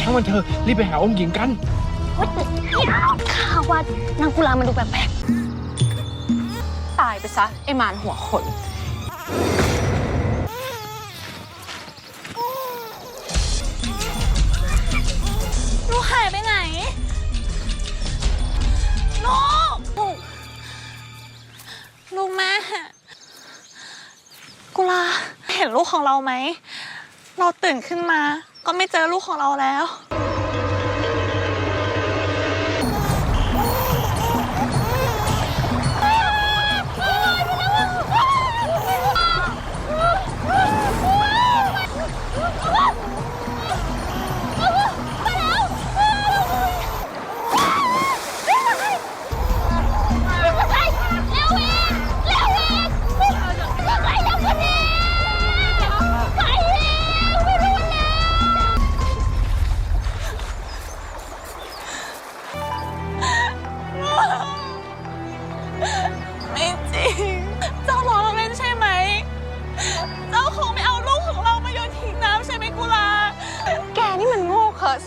ช่างมันเถอะรีบไปหาองค์หญิงกัน ข้าว่านางกุลามันดูแปลกตายไปซะ ไอ้มารหัวขน ลูกหายไปไหน ลูก ลูกแม่ กุลา เห็นลูกของเราไหม เราตื่นขึ้นมา ก็ไม่เจอลูกของเราแล้ว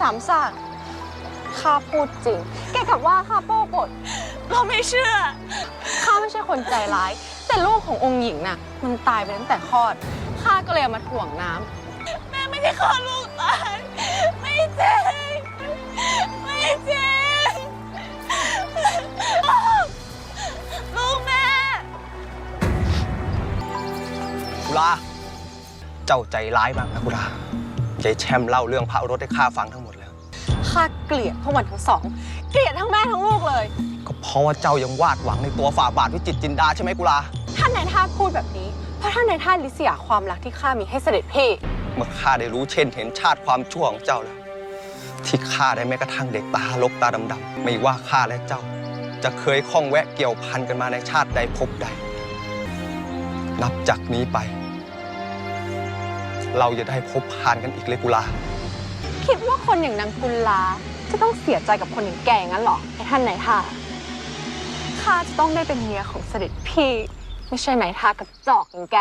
สามสากข้าพูดจริง แกกลับว่าข้าโป้ปดเราไม่เชื่อ ข้าไม่ใช่คนใจร้าย แต่ลูกขององค์หญิงน่ะ มันตายไปตั้งแต่คลอด ข้าก็เลยเอามาถ่วงน้ำแม่ไม่ได้ฆ่าลูกตายไม่จริงไม่จริงลูกแม่ กุลา เจ้าใจร้ายมากนะกุลาใจแชมป์เล่าเรื่องพระโอรสให้ข้าฟังทั้งหมดแล้ว ข้าเกลียดพวกมันทั้งสอง เกลียดทั้งแม่ทั้งลูกเลย ก็เพราะว่าเจ้ายังวาดหวังในตัวฝ่าบาทวิจิตรจินดาใช่ไหมกุลา ท่านนายท่าพูดแบบนี้ เพราะท่านนายท่าลิษยาความรักที่ข้ามีให้เสด็จพี่เมื่อข้าได้รู้เช่นเห็นชาติความชั่วของเจ้าแล้ว ที่ข้าได้แม้กระทั่งเด็กตาลกตาดำๆไม่ว่าข้าและเจ้า จะเคยข้องแวะเกี่ยวพันกันมาในชาติใดภพใด นับจากนี้ไป เราจะได้พบพานกันอีกเลยกุลา คนอย่างนางกุลลาจะต้องเสียใจกับคนอย่างแกงั้นหรอไอ้ท่านไหนท่าข้าจะต้องได้เป็นเมียของเสด็จพี่ ไม่ใช่ไหนท่ากระจอกอย่างแก